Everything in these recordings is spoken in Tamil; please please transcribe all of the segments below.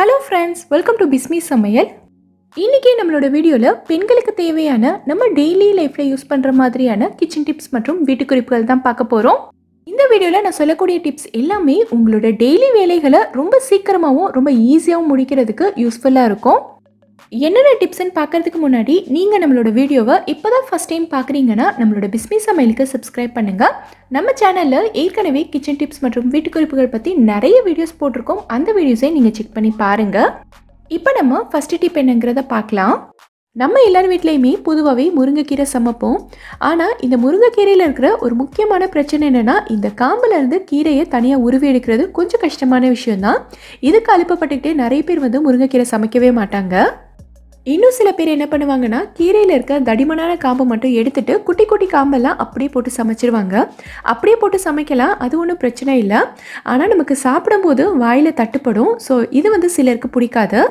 Hello friends welcome to Bismi சமையல் இன்றைக்கி நம்மளோட வீடியோவில் பெண்களுக்கு தேவையான நம்ம டெய்லி லைஃப்பில் யூஸ் பண்ணுற மாதிரியான கிச்சன் டிப்ஸ் மற்றும் வீட்டு குறிப்புகள் தான் பார்க்க போகிறோம் இந்த வீடியோவில் நான் சொல்லக்கூடிய டிப்ஸ் எல்லாமே உங்களோட டெய்லி வேலைகளை ரொம்ப சீக்கிரமாகவும் ரொம்ப ஈஸியாகவும் முடிக்கிறதுக்கு யூஸ்ஃபுல்லாக இருக்கும். என்னென்ன டிப்ஸ்ன்னு பார்க்கறதுக்கு முன்னாடி நீங்கள் நம்மளோட வீடியோவை இப்போ தான் ஃபஸ்ட் டைம் பார்க்குறீங்கன்னா நம்மளோட பிஸ்மி சமையலுக்கு சப்ஸ்கிரைப் பண்ணுங்கள் நம்ம சேனலில் ஏற்கனவே கிச்சன் டிப்ஸ் மற்றும் வீட்டுக்குறிப்புகள் பற்றி நிறைய வீடியோஸ் போட்டிருக்கோம். அந்த வீடியோஸை நீங்கள் செக் பண்ணி பாருங்கள் இப்போ நம்ம ஃபஸ்ட்டு டிப் என்னங்கிறத பார்க்கலாம். நம்ம எல்லார் வீட்லேயுமே பொதுவாகவே முருங்கைக்கீரை சமைப்போம். ஆனால் இந்த முருங்கைக்கீரையில் இருக்கிற ஒரு முக்கியமான பிரச்சனை என்னென்னா இந்த காம்புலேருந்து கீரையை தனியாக உருவி எடுக்கிறது கொஞ்சம் கஷ்டமான விஷயம்தான். இதுக்கு அழுப்பப்பட்டுக்கிட்டே நிறைய பேர் வந்து முருங்கைக்கீரை சமைக்கவே மாட்டாங்க. இன்னும் சில பேர் என்ன பண்ணுவாங்கன்னா கீரையில் இருக்க தடிமனான காம்பை மட்டும் எடுத்துட்டு குட்டி குட்டி காம்பெல்லாம் அப்படியே போட்டு சமைச்சிருவாங்க. அப்படியே போட்டு சமைக்கலாம் அது ஒன்றும் பிரச்சனை இல்லை. ஆனால் நமக்கு சாப்பிடும்போது வாயில் தட்டுப்படும். ஸோ இது வந்து சிலருக்கு பிடிக்காது.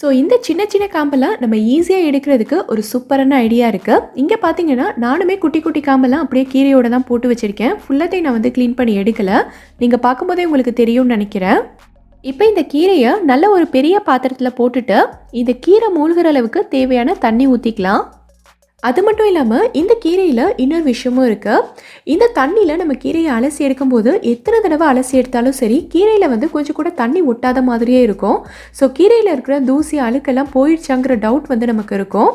ஸோ இந்த சின்ன சின்ன காம்பெல்லாம் நம்ம ஈஸியாக எடுக்கிறதுக்கு ஒரு சூப்பரான ஐடியா இருக்குது இங்கே பார்த்தீங்கன்னா நானுமே குட்டி குட்டி காம்பெல்லாம் அப்படியே கீரையோடு தான் போட்டு வச்சுருக்கேன். ஃபுல்லத்தையும் நான் வந்து க்ளீன் பண்ணி எடுக்கலை. நீங்கள் பார்க்கும்போதே உங்களுக்கு தெரியும்னு நினைக்கிறேன். இப்போ இந்த கீரையை நல்ல ஒரு பெரிய பாத்திரத்தில் போட்டுட்டு இந்த கீரை மூழ்கிற அளவுக்கு தேவையான தண்ணி ஊற்றிக்கலாம் அது மட்டும் இல்லாமல் இந்த கீரையில் இன்னொரு விஷயமும் இருக்குது இந்த தண்ணியில் நம்ம கீரையை அலசி எடுக்கும்போது எத்தனை தடவை அலசி எடுத்தாலும் சரி கீரையில் வந்து கொஞ்சம் கூட தண்ணி ஒட்டாத மாதிரியே இருக்கும். ஸோ கீரையில் இருக்கிற தூசி அழுக்கெல்லாம் போயிடுச்சாங்கிற டவுட் வந்து நமக்கு இருக்கும்.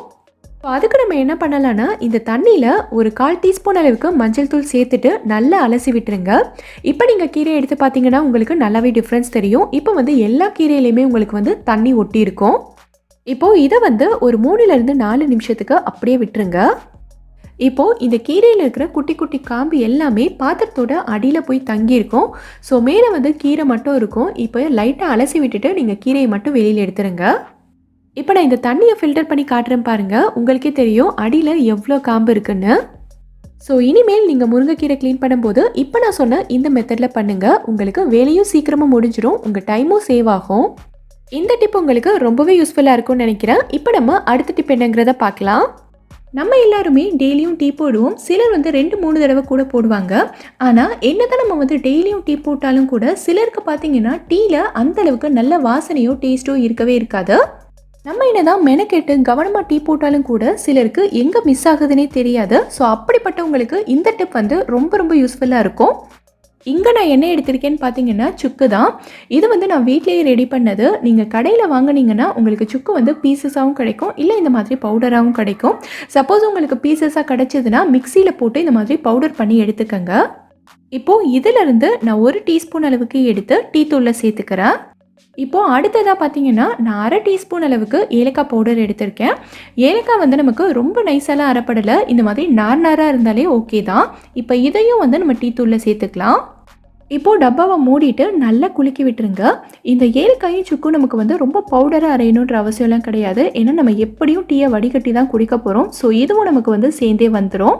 இப்போ அதுக்கு நம்ம என்ன பண்ணலான்னா இந்த தண்ணியில் ஒரு கால் டீஸ்பூன் அளவுக்கு மஞ்சள் தூள் சேர்த்துட்டு நல்லா அலசி விட்டுருங்க. இப்போ நீங்கள் கீரையை எடுத்து பார்த்தீங்கன்னா உங்களுக்கு நல்லாவே டிஃப்ரென்ஸ் தெரியும். இப்போ வந்து எல்லா கீரையிலையுமே உங்களுக்கு வந்து தண்ணி ஒட்டி இருக்கும். இப்போது இதை வந்து ஒரு மூணுலேருந்து நாலு நிமிஷத்துக்கு அப்படியே விட்டுருங்க. இப்போது இந்த கீரையில் இருக்கிற குட்டி குட்டி காம்பு எல்லாமே பாத்திரத்தோட அடியில் போய் தங்கியிருக்கும். ஸோ மேலே வந்து கீரை மட்டும் இருக்கும். இப்போ லைட்டாக அலசி விட்டுட்டு நீங்கள் கீரையை மட்டும் வெளியில் எடுத்துருங்க. இப்போ நான் இந்த தண்ணியை ஃபில்டர் பண்ணி காட்டுறேன் பாருங்கள் உங்களுக்கே தெரியும் அடியில் எவ்வளோ காம்பு இருக்குன்னு. ஸோ இனிமேல் நீங்கள் முருங்கைக்கீரை க்ளீன் பண்ணும்போது இப்போ நான் சொன்ன இந்த மெத்தடில் பண்ணுங்கள் உங்களுக்கு வேலையும் சீக்கிரமாக முடிஞ்சிடும் உங்கள் டைமும் சேவ் ஆகும். இந்த டிப் உங்களுக்கு ரொம்பவே யூஸ்ஃபுல்லாக இருக்கும்னு நினைக்கிறேன். இப்போ நம்ம அடுத்த டிப் என்னங்கிறத பார்க்கலாம். நம்ம எல்லாருமே டெய்லியும் டீ போடுவோம். சிலர் வந்து ரெண்டு மூணு தடவை கூட போடுவாங்க. ஆனால் என்னதான் நம்ம வந்து டெய்லியும் டீ போட்டாலும் கூட சிலருக்கு பார்த்தீங்கன்னா டீயில் அந்த அளவுக்கு நல்ல வாசனையோ டேஸ்ட்டோ இருக்கவே இருக்காது. நம்ம என்னதான் மெனக்கெட்டு கவனமாக டீ போட்டாலும் கூட சிலருக்கு எங்கே மிஸ் ஆகுதுன்னே தெரியாது. ஸோ அப்படிப்பட்டவங்களுக்கு இந்த டிப் வந்து ரொம்ப ரொம்ப யூஸ்ஃபுல்லாக இருக்கும். இங்கே நான் என்ன எடுத்திருக்கேன்னு பார்த்தீங்கன்னா சுக்கு தான். இது வந்து நான் வீட்லேயே ரெடி பண்ணது. நீங்கள் கடையில் வாங்குனீங்கன்னா உங்களுக்கு சுக்கு வந்து பீசஸாகவும் கிடைக்கும். இல்லை இந்த மாதிரி பவுடராகவும் கிடைக்கும். சப்போஸ் உங்களுக்கு பீசஸாக கிடைச்சதுன்னா மிக்சியில் போட்டு இந்த மாதிரி பவுடர் பண்ணி எடுத்துக்கோங்க. இப்போது இதிலிருந்து நான் ஒரு டீஸ்பூன் அளவுக்கு எடுத்து டீ தூளில் சேர்த்துக்கிறேன். இப்போது அடுத்ததாக பார்த்தீங்கன்னா நான் அரை டீஸ்பூன் அளவுக்கு ஏலக்காய் பவுடர் எடுத்திருக்கேன். ஏலக்காய் வந்து நமக்கு ரொம்ப நைஸாலாம் அரைப்படலை. இந்த மாதிரி நார் நாராக இருந்தாலே ஓகே தான். இப்போ இதையும் வந்து நம்ம டீ தூளில் சேர்த்துக்கலாம். இப்போது டப்பாவை மூடிட்டு நல்லா குலுக்கி விட்டுருங்க. இந்த ஏலக்காயும் சுக்கும் நமக்கு வந்து ரொம்ப பவுடராக அரையணுன்ற அவசியம்லாம் கிடையாது. ஏன்னா நம்ம எப்படியும் டீயை வடிகட்டி தான் குடிக்க போகிறோம் ஸோ இதுவும் நமக்கு வந்து சேர்ந்தே வந்துடும்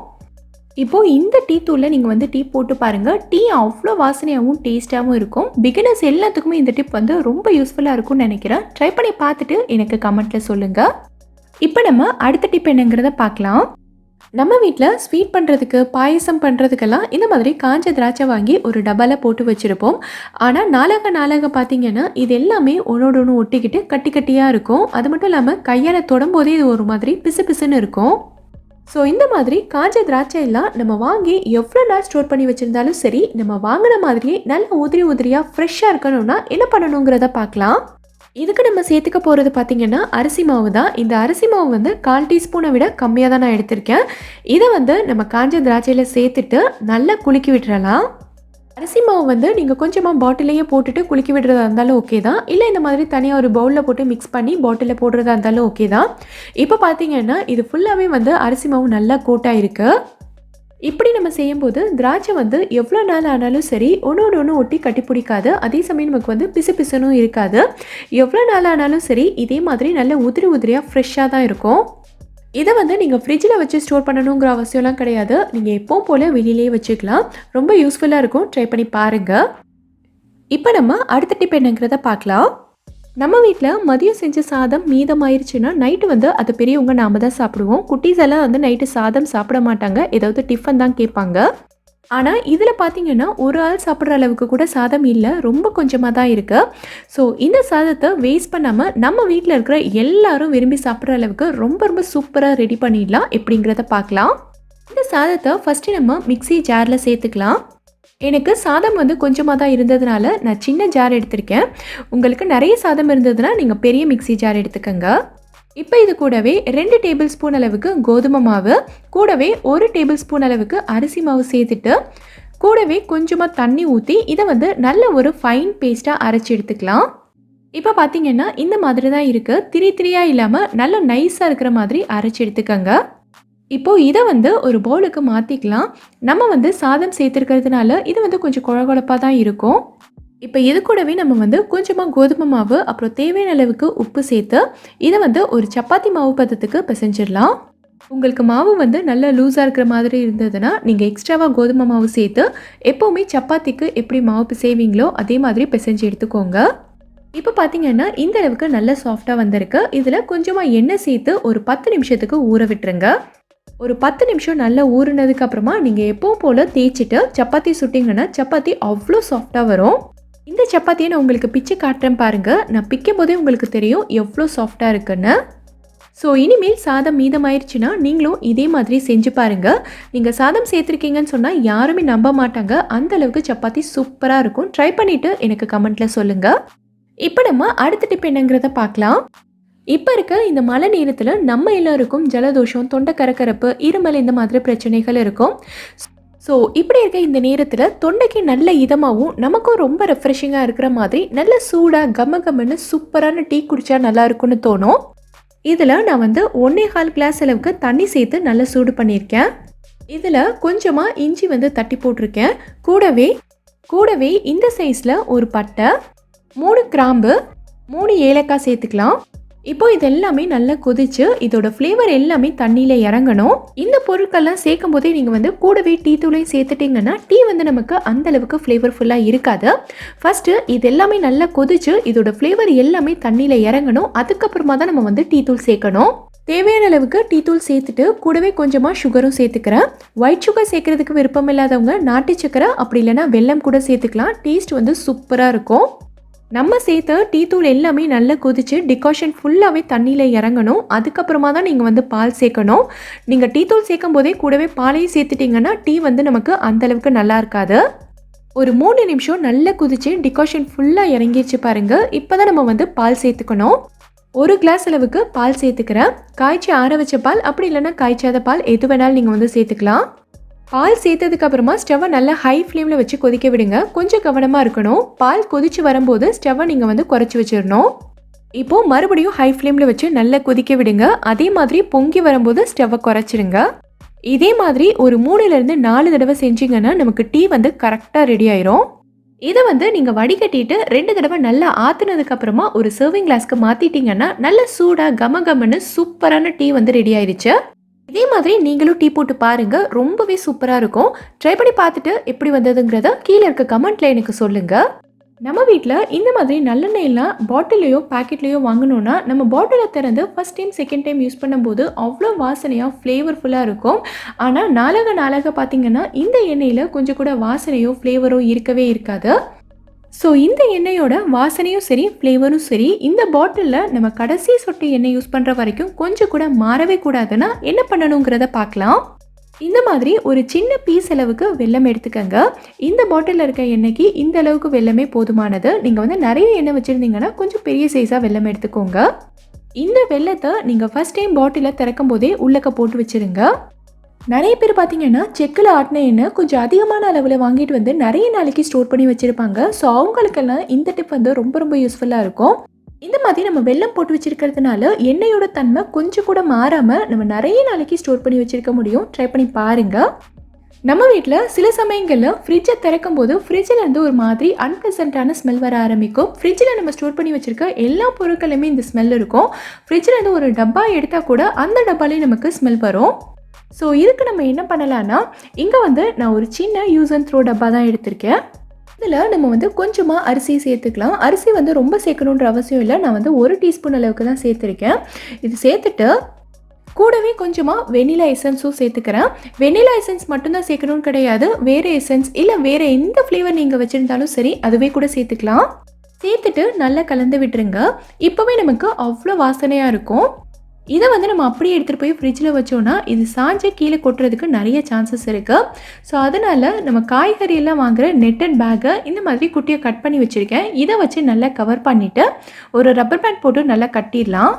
இப்போது இந்த டீ தூளில் நீங்கள் வந்து டீ போட்டு பாருங்கள் டீ அவ்வளோ வாசனையாகவும் டேஸ்ட்டாகவும் இருக்கும். பிகினர்ஸ் எல்லாத்துக்குமே இந்த டிப் வந்து ரொம்ப யூஸ்ஃபுல்லாக இருக்கும்னு நினைக்கிறேன். ட்ரை பண்ணி பார்த்துட்டு எனக்கு கமெண்ட்டில் சொல்லுங்கள் இப்போ நம்ம அடுத்த டிப் என்னங்கிறத பார்க்கலாம். நம்ம வீட்டில் ஸ்வீட் பண்ணுறதுக்கு பாயசம் பண்ணுறதுக்கெல்லாம் இந்த மாதிரி காஞ்ச திராட்சை வாங்கி ஒரு டப்பாவில் போட்டு வச்சுருப்போம். ஆனால் நாளாக நாளாக பார்த்தீங்கன்னா இது எல்லாமே ஒன்றோட ஒன்று ஒட்டிக்கிட்டு கட்டி கட்டியாக இருக்கும். அது மட்டும் இல்லாமல் கையால் தொடும்போதே இது ஒரு மாதிரி பிசு பிசுன்னு இருக்கும். ஸோ இந்த மாதிரி காஞ்ச திராட்சை எல்லாம் நம்ம வாங்கி எவ்வளோ நாள் ஸ்டோர் பண்ணி வச்சுருந்தாலும் சரி நம்ம வாங்கின மாதிரியே நல்ல உதிரி உதிரியாக ஃப்ரெஷ்ஷாக இருக்கணும்னா என்ன பண்ணணுங்கிறத பார்க்கலாம். இதுக்கு நம்ம சேர்த்துக்க போகிறது பார்த்திங்கன்னா அரிசி மாவு தான். இந்த அரிசி மாவு வந்து கால் டீஸ்பூனை விட கம்மியாக தான் நான் எடுத்திருக்கேன். இதை வந்து நம்ம காஞ்ச திராட்சையில் சேர்த்துட்டு நல்லா குலுக்கி விட்டுறலாம். அரிசி மாவு வந்து நீங்கள் கொஞ்சமாக பாட்டிலேயே போட்டுட்டு குலுக்கி விடுறதா இருந்தாலும் ஓகே தான். இல்லை இந்த மாதிரி தனியாக ஒரு பவுலில் போட்டு மிக்ஸ் பண்ணி பாட்டிலில் போடுறதா இருந்தாலும் ஓகே தான். இப்போ பார்த்தீங்கன்னா இது ஃபுல்லாகவே வந்து அரிசி மாவு நல்லா கோட்டாக இருக்குது இப்படி நம்ம செய்யும்போது திராட்சை வந்து எவ்வளோ நாள் ஆனாலும் சரி ஒன்று ஒன்று ஒட்டி கட்டி பிடிக்காது. அதே சமயம் நமக்கு வந்து பிசு பிசுனும் இருக்காது. எவ்வளோ நாள் ஆனாலும் சரி இதே மாதிரி நல்ல உதிரி உதிரியாக ஃப்ரெஷ்ஷாக தான் இருக்கும். இதை வந்து நீங்கள் ஃப்ரிட்ஜில் வச்சு ஸ்டோர் பண்ணணுங்கிற அவசியம்லாம் கிடையாது. நீங்கள் எப்போவும் போல் வெளியிலேயே வச்சுக்கலாம். ரொம்ப யூஸ்ஃபுல்லாக இருக்கும். ட்ரை பண்ணி பாருங்கள் இப்போ நம்ம அடுத்த டிப் என்னங்கிறத பார்க்கலாம். நம்ம வீட்டில் மதியம் செஞ்ச சாதம் மீதமாயிருச்சுன்னா நைட்டு வந்து அது பெரியவங்க நாம தான் சாப்பிடுவோம். குட்டீஸ் எல்லாம் வந்து நைட்டு சாதம் சாப்பிட மாட்டாங்க. ஏதாவது டிஃபன் தான் கேட்பாங்க. ஆனால் இதில் பார்த்தீங்கன்னா ஒரு ஆள் சாப்பிட்ற அளவுக்கு கூட சாதம் இல்லை. ரொம்ப கொஞ்சமாக தான் இருக்குது ஸோ இந்த சாதத்தை வேஸ்ட் பண்ணாமல் நம்ம வீட்டில் இருக்கிற எல்லாரும் விரும்பி சாப்பிட்ற அளவுக்கு ரொம்ப ரொம்ப சூப்பராக ரெடி பண்ணிடலாம் எப்படிங்கிறத பார்க்கலாம். இந்த சாதத்தை ஃபஸ்ட்டு நம்ம மிக்சி ஜாரில் சேர்த்துக்கலாம். எனக்கு சாதம் வந்து கொஞ்சமாக தான் இருந்ததுனால நான் சின்ன ஜார் எடுத்திருக்கேன். உங்களுக்கு நிறைய சாதம் இருந்ததுன்னா நீங்கள் பெரிய மிக்ஸி ஜார் எடுத்துக்கோங்க. இப்போ இது கூடவே ரெண்டு டேபிள் ஸ்பூன் அளவுக்கு கோதுமை மாவு கூடவே ஒரு டேபிள் ஸ்பூன் அளவுக்கு அரிசி மாவு சேர்த்துட்டு கூடவே கொஞ்சமாக தண்ணி ஊற்றி இதை வந்து நல்ல ஒரு ஃபைன் பேஸ்ட்டாக அரைச்சி எடுத்துக்கலாம். இப்போ பார்த்தீங்கன்னா இந்த மாதிரி தான் இருக்குது திரி திரியாக இல்லாமல் நல்ல நைஸாக இருக்கிற மாதிரி அரைச்சி எடுத்துக்கோங்க. இப்போது இதை வந்து ஒரு பவுலுக்கு மாற்றிக்கலாம் நம்ம வந்து சாதம் சேர்த்துருக்கிறதுனால இது வந்து கொஞ்சம் குழகுழப்பாக தான் இருக்கும். இப்போ இது கூடவே நம்ம வந்து கொஞ்சமாக கோதுமை மாவு அப்புறம் தேவையான அளவுக்கு உப்பு சேர்த்து இதை வந்து ஒரு சப்பாத்தி மாவு பதத்துக்கு பிசைஞ்சிடலாம். உங்களுக்கு மாவு வந்து நல்லா லூஸாக இருக்கிற மாதிரி இருந்ததுன்னா நீங்கள் எக்ஸ்ட்ராவாக கோதுமை மாவு சேர்த்து எப்போவுமே சப்பாத்திக்கு எப்படி மாவு பிசைவீங்களோ அதே மாதிரி பிசைஞ்சு எடுத்துக்கோங்க. இப்போ பார்த்தீங்கன்னா இந்த அளவுக்கு நல்ல சாஃப்டாக வந்திருக்கு. இதில் கொஞ்சமாக எண்ணெய் சேர்த்து ஒரு பத்து நிமிஷத்துக்கு ஊற விட்டுருங்க. ஒரு பத்து நிமிஷம் நல்லா ஊறினதுக்கு அப்புறமா நீங்கள் எப்பவும் போல் தேய்ச்சிட்டு சப்பாத்தி சுட்டிங்கன்னா சப்பாத்தி அவ்வளோ சாஃப்டாக வரும். இந்த சப்பாத்தியை நான் உங்களுக்கு பிச்சு காட்டுறேன் பாருங்கள் நான் பிக்கும் போதே உங்களுக்கு தெரியும் எவ்வளோ சாஃப்டாக இருக்குன்னு. ஸோ இனிமேல் சாதம் மீதமாயிருச்சுன்னா நீங்களும் இதே மாதிரி செஞ்சு பாருங்கள் நீங்கள் சாதம் சேர்த்துருக்கீங்கன்னு சொன்னால் யாருமே நம்ப மாட்டாங்க. அந்த அளவுக்கு சப்பாத்தி சூப்பராக இருக்கும். ட்ரை பண்ணிவிட்டு எனக்கு கமெண்ட்டில் சொல்லுங்கள் இப்போ நம்ம அடுத்த டிப் என்னங்கிறத பார்க்கலாம். இப்போ இருக்க இந்த மழை நேரத்தில் நம்ம எல்லாருக்கும் ஜலதோஷம் தொண்டை கரக்கரப்பு இருமல் இந்த மாதிரி பிரச்சனைகள் இருக்கும். ஸோ இப்படி இருக்க இந்த நேரத்தில் தொண்டைக்கு நல்ல இதமாகவும் நமக்கும் ரொம்ப ரெஃப்ரெஷிங்காக இருக்கிற மாதிரி நல்ல சூடாக கம்ம கம்மன்னு சூப்பரான டீ குடித்தா நல்லா இருக்கும்னு தோணும். இதில் நான் வந்து ஒன்றே கால் கிளாஸ் அளவுக்கு தண்ணி சேர்த்து நல்லா சூடு பண்ணியிருக்கேன். இதில் கொஞ்சமாக இஞ்சி வந்து தட்டி போட்டிருக்கேன். கூடவே கூடவே இந்த சைஸில் ஒரு பட்டை மூணு கிராம்பு மூணு ஏலக்காய் சேர்த்துக்கலாம். இப்போ இது எல்லாமே நல்லா கொதிச்சு இதோட ஃப்ளேவர் எல்லாமே தண்ணியில் இறங்கணும். இந்த பொருட்கள்லாம் சேர்க்கும் போதே நீங்கள் வந்து கூடவே டீ தூளையும் சேர்த்துட்டிங்கன்னா டீ வந்து நமக்கு அந்த அளவுக்கு ஃப்ளேவர்ஃபுல்லாக இருக்காது. ஃபஸ்ட்டு இது எல்லாமே நல்லா கொதிச்சு இதோட ஃப்ளேவர் எல்லாமே தண்ணியில் இறங்கணும். அதுக்கப்புறமா தான் நம்ம வந்து டீ தூள் சேர்க்கணும். தேவையான அளவுக்கு டீ தூள் சேர்த்துட்டு கூடவே கொஞ்சமாக சுகரும் சேர்த்துக்கிறேன். ஒயிட் சுகர் சேர்க்கறதுக்கு விருப்பம் இல்லாதவங்க நாட்டு சக்கரை அப்படி இல்லைன்னா வெல்லம் கூட சேர்த்துக்கலாம். டேஸ்ட் வந்து சூப்பராக இருக்கும். நம்ம சேர்த்த டீ தூள் எல்லாமே நல்லா கொதிச்சு டிகாஷன் ஃபுல்லாகவே தண்ணியில் இறங்கணும். அதுக்கப்புறமா தான் நீங்கள் வந்து பால் சேர்க்கணும். நீங்கள் டீ தூள் சேர்க்கும் போதே கூடவே பாலையும் சேர்த்துட்டிங்கன்னா டீ வந்து நமக்கு அந்தளவுக்கு நல்லா இருக்காது. ஒரு மூணு நிமிஷம் நல்லா குதிச்சு டிகாஷன் ஃபுல்லாக இறங்கிருச்சு பாருங்கள் இப்போ தான் நம்ம வந்து பால் சேர்த்துக்கணும். ஒரு கிளாஸ் அளவுக்கு பால் சேர்த்துக்கிறேன். காய்ச்சி ஆற வச்ச பால் அப்படி இல்லைன்னா காய்ச்சாத பால் எது வேணாலும் நீங்கள் வந்து சேர்த்துக்கலாம். பால் சேர்த்ததுக்கு அப்புறமா ஸ்டவ்வை நல்லா ஹை ஃப்ளேமில் வச்சு கொதிக்க விடுங்க. கொஞ்சம் கவனமாக இருக்கணும். பால் கொதிச்சு வரும்போது ஸ்டவ்வை நீங்கள் வந்து குறைச்சி வச்சிடணும் இப்போது மறுபடியும் ஹை ஃப்ளேமில் வச்சு நல்லா கொதிக்க விடுங்க. அதே மாதிரி பொங்கி வரும்போது ஸ்டவ்வை குறைச்சிடுங்க இதே மாதிரி ஒரு மூணுலேருந்து நாலு தடவை செஞ்சீங்கன்னா நமக்கு டீ வந்து கரெக்டாக ரெடி ஆயிரும். இதை வந்து நீங்கள் வடிகட்டிட்டு ரெண்டு தடவை நல்லா ஆற்றுனதுக்கப்புறமா ஒரு சர்விங் கிளாஸ்க்கு மாற்றிட்டீங்கன்னா நல்ல சூடாக கம கமன்னு சூப்பரான டீ வந்து ரெடி ஆயிடுச்சு இதே மாதிரி நீங்களும் டீ போட்டு பாருங்கள் ரொம்பவே சூப்பராக இருக்கும். ட்ரை பண்ணி பார்த்துட்டு எப்படி வந்ததுங்கிறத கீழே இருக்க கமெண்ட்டில் எனக்கு சொல்லுங்கள் நம்ம வீட்டில் இந்த மாதிரி நல்லெண்ணெயெல்லாம் பாட்டிலையோ பேக்கெட்லேயோ வாங்கினோன்னா நம்ம பாட்டிலை திறந்து first time second time use பண்ணும்போது அவ்வளோ வாசனையாக ஃப்ளேவர்ஃபுல்லாக இருக்கும். ஆனால் நாளாக நாளாக பார்த்திங்கன்னா இந்த எண்ணெயில் கொஞ்சம் கூட வாசனையோ ஃப்ளேவரோ இருக்கவே இருக்காது. ஸோ இந்த எண்ணெயோட வாசனையும் சரி ஃப்ளேவரும் சரி இந்த பாட்டிலில் நம்ம கடைசி சொட்டு எண்ணெய் யூஸ் பண்ணுற வரைக்கும் கொஞ்சம் கூட மாறவே கூடாதுன்னா என்ன பண்ணணுங்கிறத பார்க்கலாம். இந்த மாதிரி ஒரு சின்ன பீஸ் அளவுக்கு வெள்ளம் எடுத்துக்கங்க. இந்த பாட்டிலில் இருக்க எண்ணெய்க்கு இந்த அளவுக்கு வெள்ளமே போதுமானது. நீங்கள் வந்து நிறைய எண்ணெய் வச்சுருந்தீங்கன்னா கொஞ்சம் பெரிய சைஸாக வெல்லம் எடுத்துக்கோங்க. இந்த வெள்ளத்தை நீங்கள் ஃபஸ்ட் டைம் பாட்டிலில் திறக்கும் போதே உள்ளக்க போட்டு வச்சுருங்க. நிறைய பேர் பார்த்தீங்கன்னா செக்கில் ஆட்டின எண்ணெய் கொஞ்சம் அதிகமான அளவில் வாங்கிட்டு வந்து நிறைய நாளைக்கு ஸ்டோர் பண்ணி வச்சுருப்பாங்க. ஸோ அவங்களுக்கெல்லாம் இந்த டிப் வந்து ரொம்ப ரொம்ப யூஸ்ஃபுல்லாக இருக்கும். இந்த மாதிரி நம்ம வெல்லம் போட்டு வச்சிருக்கிறதுனால எண்ணெயோட தன்மை கொஞ்சம் கூட மாறாமல் நம்ம நிறைய நாளைக்கு ஸ்டோர் பண்ணி வச்சுருக்க முடியும். ட்ரை பண்ணி பாருங்கள் நம்ம வீட்டில் சில சமயங்களில் ஃப்ரிட்ஜை திறக்கும் போது ஃப்ரிட்ஜில் இருந்து ஒரு மாதிரி அன்பிளசண்ட்டான ஸ்மெல் வர ஆரம்பிக்கும். ஃப்ரிட்ஜில் நம்ம ஸ்டோர் பண்ணி வச்சுருக்க எல்லா பொருட்களுமே இந்த ஸ்மெல் இருக்கும். ஃப்ரிட்ஜில் இருந்து ஒரு டப்பா எடுத்தால் கூட அந்த டப்பாலேயும் நமக்கு ஸ்மெல் வரும். ஸோ இதுக்கு நம்ம என்ன பண்ணலான்னா இங்கே வந்து நான் ஒரு சின்ன யூஸ் அண்ட் த்ரோ டப்பா தான் எடுத்திருக்கேன். இதில் நம்ம வந்து கொஞ்சமாக அரிசி சேர்த்துக்கலாம். அரிசி வந்து ரொம்ப சேர்க்கணுன்ற அவசியம் இல்லை. நான் வந்து ஒரு டீஸ்பூன் அளவுக்கு தான் சேர்த்துருக்கேன். இது சேர்த்துட்டு கூடவே கொஞ்சமாக வெனிலா எசன்ஸும் சேர்த்துக்கிறேன். வெனிலா எசன்ஸ் மட்டும்தான் சேர்க்கணும்னு கிடையாது. வேறு எசன்ஸ் இல்லை வேறு எந்த ஃப்ளேவர் நீங்கள் வச்சுருந்தாலும் சரி அதுவே கூட சேர்த்துக்கலாம். சேர்த்துட்டு நல்லா கலந்து விட்டுருங்க. இப்போவே நமக்கு அவ்வளோ வாசனையாக இருக்கும். இதை வந்து நம்ம அப்படியே எடுத்துகிட்டு போய் ஃப்ரிட்ஜில் வச்சோன்னா இது சாஞ்சு கீழே கொட்டுறதுக்கு நிறைய சான்சஸ் இருக்குது ஸோ அதனால் நம்ம காய்கறி எல்லாம் வாங்குற நெட்டட் பேக்கை இந்த மாதிரி குட்டியை கட் பண்ணி வச்சுருக்கேன். இதை வச்சு நல்லா கவர் பண்ணிவிட்டு ஒரு ரப்பர் பேண்ட் போட்டு நல்லா கட்டிடலாம்.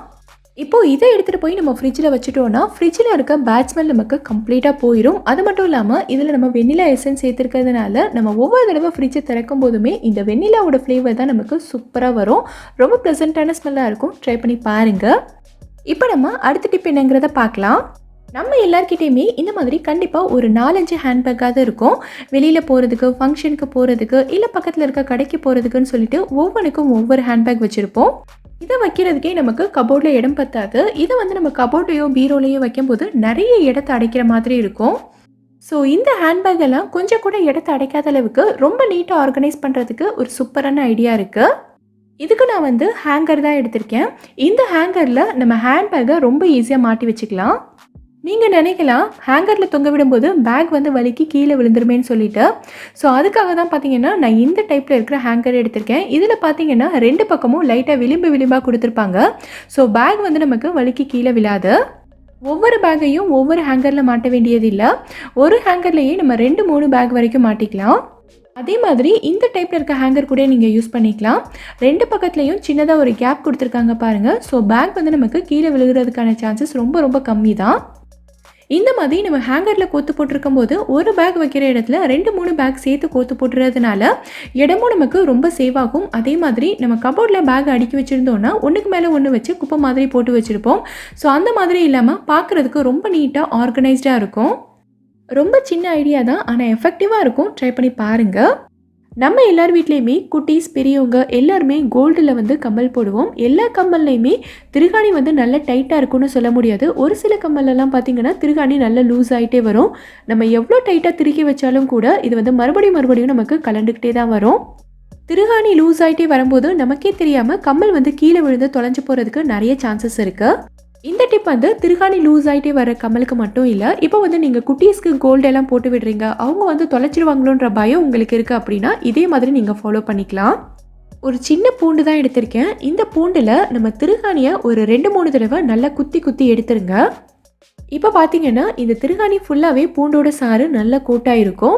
இப்போது இதை எடுத்துகிட்டு போய் நம்ம ஃப்ரிட்ஜில் வச்சுட்டோன்னா ஃப்ரிட்ஜில் இருக்க பேட் ஸ்மெல் நமக்கு கம்ப்ளீட்டாக போயிடும் அது மட்டும் இல்லாமல் இதில் நம்ம வெண்ணிலா எசன்ஸ் சேர்த்துருக்கிறதுனால நம்ம ஒவ்வொரு தடவை ஃப்ரிட்ஜை திறக்கும் போதுமே இந்த வெண்ணிலாவோட ஃப்ளேவர் தான் நமக்கு சூப்பராக வரும். ரொம்ப ப்ளசண்ட்டான ஸ்மெல்லாக இருக்கும். ட்ரை பண்ணி பாருங்கள் இப்போ நம்ம அடுத்த டிப் என்னங்கிறத பார்க்கலாம். நம்ம எல்லாருக்கிட்டேயுமே இந்த மாதிரி கண்டிப்பாக ஒரு நாலஞ்சு ஹேண்ட்பேக்காவது இருக்கும். வெளியில் போகிறதுக்கு ஃபங்க்ஷனுக்கு போகிறதுக்கு இல்லை பக்கத்தில் இருக்க கடைக்கு போகிறதுக்குன்னு சொல்லிட்டு ஒவ்வொன்றுக்கும் ஒவ்வொரு ஹேண்ட்பேக் வச்சுருப்போம். இதை வைக்கிறதுக்கே நமக்கு கபோர்டில் இடம் பத்தாது. இதை வந்து நம்ம கபோர்ட்லேயோ பீரோலையோ வைக்கும்போது நிறைய இடத்த அடைக்கிற மாதிரி இருக்கும். ஸோ இந்த ஹேண்ட்பேக் எல்லாம் கொஞ்சம் கூட இடத்த அடைக்காத அளவுக்கு ரொம்ப நீட்டாக ஆர்கனைஸ் பண்ணுறதுக்கு ஒரு சூப்பரான ஐடியா இருக்குது இதுக்கு நான் வந்து ஹேங்கர் தான் எடுத்திருக்கேன். இந்த ஹேங்கரில் நம்ம ஹேண்ட்பேக்கை ரொம்ப ஈஸியாக மாட்டி வச்சுக்கலாம். நீங்கள் நினைக்கலாம் ஹேங்கரில் தொங்க விடும்போது பேக் வந்து வலிக்கு கீழே விழுந்துருமேன்னு சொல்லிட்டு. ஸோ அதுக்காக தான் பார்த்தீங்கன்னா நான் இந்த டைப்பில் இருக்கிற ஹேங்கர் எடுத்திருக்கேன். இதில் பார்த்தீங்கன்னா ரெண்டு பக்கமும் லைட்டாக விளிம்பு விளிம்பாக கொடுத்துருப்பாங்க. ஸோ பேக் வந்து நமக்கு வலிக்கு கீழே விழாது. ஒவ்வொரு பேக்கையும் ஒவ்வொரு ஹேங்கரில் மாட்ட வேண்டியதில்லை. ஒரு ஹேங்கர்லேயே நம்ம ரெண்டு மூணு பேக் வரைக்கும் மாட்டிக்கலாம். அதே மாதிரி இந்த டைப்பில் இருக்க ஹேங்கர் கூட நீங்கள் யூஸ் பண்ணிக்கலாம். ரெண்டு பக்கத்துலேயும் சின்னதாக ஒரு கேப் கொடுத்துருக்காங்க பாருங்கள் ஸோ பேக் வந்து நமக்கு கீழே விழுகிறதுக்கான சான்சஸ் ரொம்ப ரொம்ப கம்மி தான் இந்த மாதிரி நம்ம ஹேங்கரில் கோத்து போட்டிருக்கும் போது ஒரு பேக் வைக்கிற இடத்துல ரெண்டு மூணு பேக் சேர்த்து கோத்து போட்டுறதுனால இடமும் நமக்கு ரொம்ப சேவ் ஆகும். அதே மாதிரி நம்ம கபோர்டில் பேக் அடுக்கி வச்சுருந்தோன்னா ஒன்றுக்கு மேலே ஒன்று வச்சு குப்பை மாதிரி போட்டு வச்சுருப்போம். ஸோ அந்த மாதிரி இல்லாமல் பார்க்குறதுக்கு ரொம்ப நீட்டாக ஆர்கனைஸ்டாக இருக்கும். ரொம்ப சின்ன ஐடியா தான் ஆனால் எஃபெக்டிவாக இருக்கும். ட்ரை பண்ணி பாருங்கள் நம்ம எல்லார் வீட்லேயுமே குட்டீஸ் பெரியவங்க எல்லாருமே கோல்டில் வந்து கம்மல் போடுவோம். எல்லா கம்மல்லையுமே திருகாணி வந்து நல்ல டைட்டாக இருக்கும்னு சொல்ல முடியாது. ஒரு சில கம்மல்லாம் பார்த்தீங்கன்னா திருகாணி நல்ல லூஸ் ஆகிட்டே வரும். நம்ம எவ்வளோ டைட்டாக திருக்கி வச்சாலும் கூட இது வந்து மறுபடியும் மறுபடியும் நமக்கு கலந்துக்கிட்டே தான் வரும். திருகாணி லூஸ் ஆகிட்டே வரும்போது நமக்கே தெரியாமல் கம்மல் வந்து கீழே விழுந்து தொலைஞ்சு போகிறதுக்கு நிறைய சான்சஸ் இருக்குது இந்த டிப் வந்து திருகாணி லூஸ் ஆகிட்டே வர கமலுக்கு மட்டும் இல்லை இப்போ வந்து நீங்கள் குட்டீஸ்க்கு கோல்டு எல்லாம் போட்டு விடுறீங்க அவங்க வந்து தொலைச்சிடுவாங்களோன்ற பயம் உங்களுக்கு இருக்குது அப்படின்னா இதே மாதிரி நீங்கள் ஃபாலோ பண்ணிக்கலாம். ஒரு சின்ன பூண்டு தான் எடுத்திருக்கேன். இந்த பூண்டில் நம்ம திருகாணியை ஒரு ரெண்டு மூணு தடவை நல்லா குத்தி குத்தி எடுத்துருங்க. இப்போ பார்த்தீங்கன்னா இந்த திருகாணி ஃபுல்லாகவே பூண்டோட சாறு நல்லா கூட்டாக இருக்கும்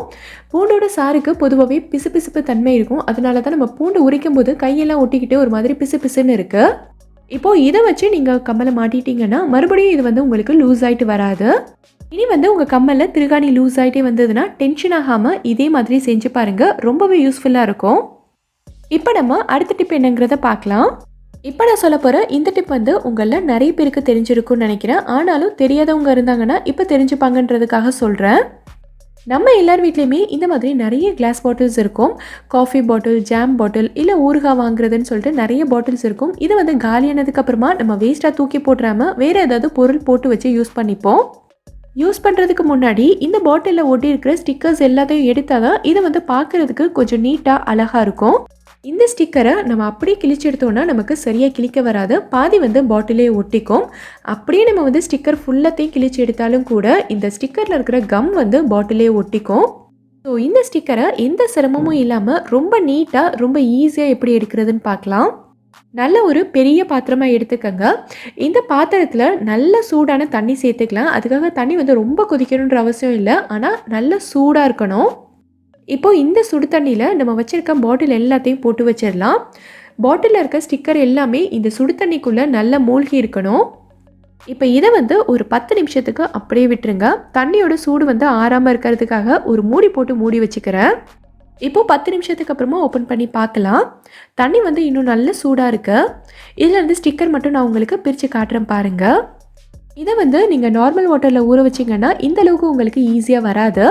பூண்டோட சாருக்கு பொதுவாகவே பிசுபிசுப்பு தன்மை இருக்கும். அதனால தான் நம்ம பூண்டு உரிக்கும் போது கையெல்லாம் ஒட்டிக்கிட்டு ஒரு மாதிரி பிசு பிசுன்னு இருக்குது இப்போது இதை வச்சு நீங்கள் கம்மலை மாட்டிட்டீங்கன்னா மறுபடியும் இது வந்து உங்களுக்கு லூஸ் ஆகிட்டு வராது. இனி வந்து உங்கள் கம்மலில் திருகாணி லூஸ் ஆகிட்டே வந்ததுன்னா டென்ஷன் ஆகாமல் இதே மாதிரி செஞ்சு பாருங்கள் ரொம்பவே யூஸ்ஃபுல்லாக இருக்கும். இப்போ நம்ம அடுத்த டிப் என்னங்கிறத பார்க்கலாம். இப்போ நான் சொல்ல போகிற இந்த டிப் வந்து உங்களில் நிறைய பேருக்கு தெரிஞ்சிருக்கும்னு நினைக்கிறேன். ஆனாலும் தெரியாதவங்க இருந்தாங்கன்னா இப்போ தெரிஞ்சுப்பாங்கன்றதுக்காக சொல்கிறேன் நம்ம எல்லார் வீட்லேயுமே இந்த மாதிரி நிறைய கிளாஸ் பாட்டில்ஸ் இருக்கும். காஃபி பாட்டில் ஜாம் பாட்டில் இல்லை ஊறுகாய் வாங்குறதுன்னு சொல்லிட்டு நிறைய பாட்டில்ஸ் இருக்கும். இது வந்து காலியானதுக்கப்புறமா நம்ம வேஸ்ட்டாக தூக்கி போட்டுறாமல் வேறு ஏதாவது பொருள் போட்டு வச்சு யூஸ் பண்ணிப்போம். யூஸ் பண்ணுறதுக்கு முன்னாடி இந்த பாட்டிலில் ஒட்டி இருக்கிற ஸ்டிக்கர்ஸ் எல்லாத்தையும் எடுத்தால் தான் இதை வந்து பார்க்குறதுக்கு கொஞ்சம் நீட்டாக அழகாக இருக்கும். இந்த ஸ்டிக்கரை நம்ம அப்படியே கிழிச்சு எடுத்தோன்னா நமக்கு சரியாக கிழிக்க வராது. பாதி வந்து பாட்டிலே ஒட்டிக்கும். அப்படியே நம்ம வந்து ஸ்டிக்கர் ஃபுல்லாத்தையும் கிழிச்சு எடுத்தாலும் கூட இந்த ஸ்டிக்கரில் இருக்கிற கம் வந்து பாட்டிலே ஒட்டிக்கும். ஸோ இந்த ஸ்டிக்கரை எந்த சிரமமும் இல்லாமல் ரொம்ப நீட்டாக ரொம்ப ஈஸியாக எப்படி எடுக்கிறதுன்னு பார்க்கலாம். நல்ல ஒரு பெரிய பாத்திரமாக எடுத்துக்கங்க. இந்த பாத்திரத்தில் நல்ல சூடான தண்ணி சேர்த்துக்கலாம். அதுக்காக தண்ணி வந்து ரொம்ப கொதிக்கணுன்ற அவசியம் இல்லை. ஆனால் நல்ல சூடாக இருக்கணும். இப்போது இந்த சுடு தண்ணியில் நம்ம வச்சுருக்க பாட்டில் எல்லாத்தையும் போட்டு வச்சிடலாம். பாட்டிலில் இருக்க ஸ்டிக்கர் எல்லாமே இந்த சுடு தண்ணிக்குள்ளே நல்லா மூழ்கி இருக்கணும். இப்போ இதை வந்து ஒரு பத்து நிமிஷத்துக்கு அப்படியே விட்டுருங்க. தண்ணியோட சூடு வந்து ஆறாமல் இருக்கிறதுக்காக ஒரு மூடி போட்டு மூடி வச்சுக்கிறேன். இப்போ பத்து நிமிஷத்துக்கு அப்புறமா ஓப்பன் பண்ணி பார்க்கலாம். தண்ணி வந்து இன்னும் நல்ல சூடாக இருக்குது இதில் இருந்து ஸ்டிக்கர் மட்டும் நான் உங்களுக்கு பிரித்து காட்டுறேன் பாருங்கள் இதை வந்து நீங்கள் நார்மல் வாட்டரில் ஊற வச்சிங்கன்னா இந்த அளவுக்கு உங்களுக்கு ஈஸியாக வராது.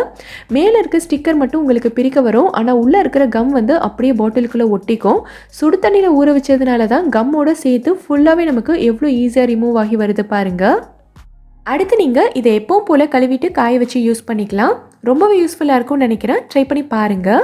மேலே இருக்க ஸ்டிக்கர் மட்டும் உங்களுக்கு பிரிக்க வரும். ஆனால் உள்ளே இருக்கிற கம் வந்து அப்படியே பாட்டிலுக்குள்ளே ஒட்டிக்கும். சுடு தண்ணியில் ஊற வச்சதுனால தான் கம்மோட சேர்த்து ஃபுல்லாகவே நமக்கு எவ்வளோ ஈஸியாக ரிமூவ் ஆகி வருது பாருங்கள் அடுத்து நீங்கள் இதை எப்பவும் போல் கழுவிட்டு காய வச்சு யூஸ் பண்ணிக்கலாம். ரொம்பவே யூஸ்ஃபுல்லாக இருக்கும்னு நினைக்கிறேன். ட்ரை பண்ணி பாருங்கள்